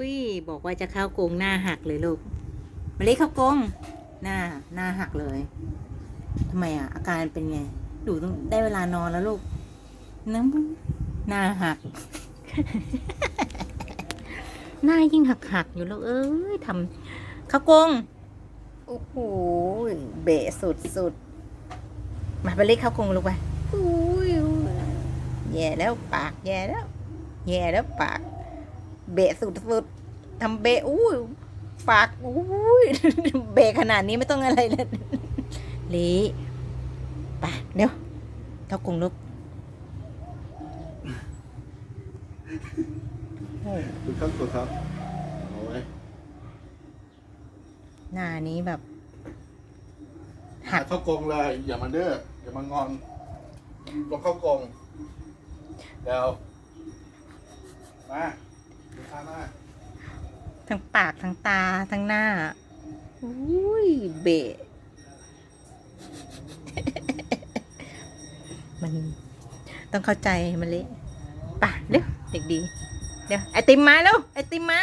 อุ้ยบอกว่าจะเข้ากงหน้าหักเลยลูกมาเล็กเข้ากงหน้าหน้าหักเลยทำไมอะ อาการเป็นไงดูต้องได้เวลานอนแล้วลูกน้ำหน้าหัก หน้ายิ่งหักหักอยู่ล้วเอ้ยทำเข้ากงโอ้โหเบะสุดสุดมาไปเล็กเข้ากงลูกไปอุ้ยแย่แล้วปากแย่แล้วแย่แล้วปาก เบะสุดสุดๆทำเบะอุ้ยปากอุ้ยเบะขนาดนี้ไม่ต้องอะไรเลยลีไปเดี๋ยวเท่ากรุงลูกโอ้คุณครับคุณครับเอาไว้หน้านี้แบบหัหักกเข้ากรงเลย อย่ามาเด้ออย่ามางอนลงเข้ากรงเดี๋ยวมาดูข้ามา ทั้งปากทั้งตาทั้งหน้าอุ้ยเบะมันต้องเข้าใจมันเละป่ะเร็วเด็กดี เดี๋ยวไอติมมาแล้วไอติมมา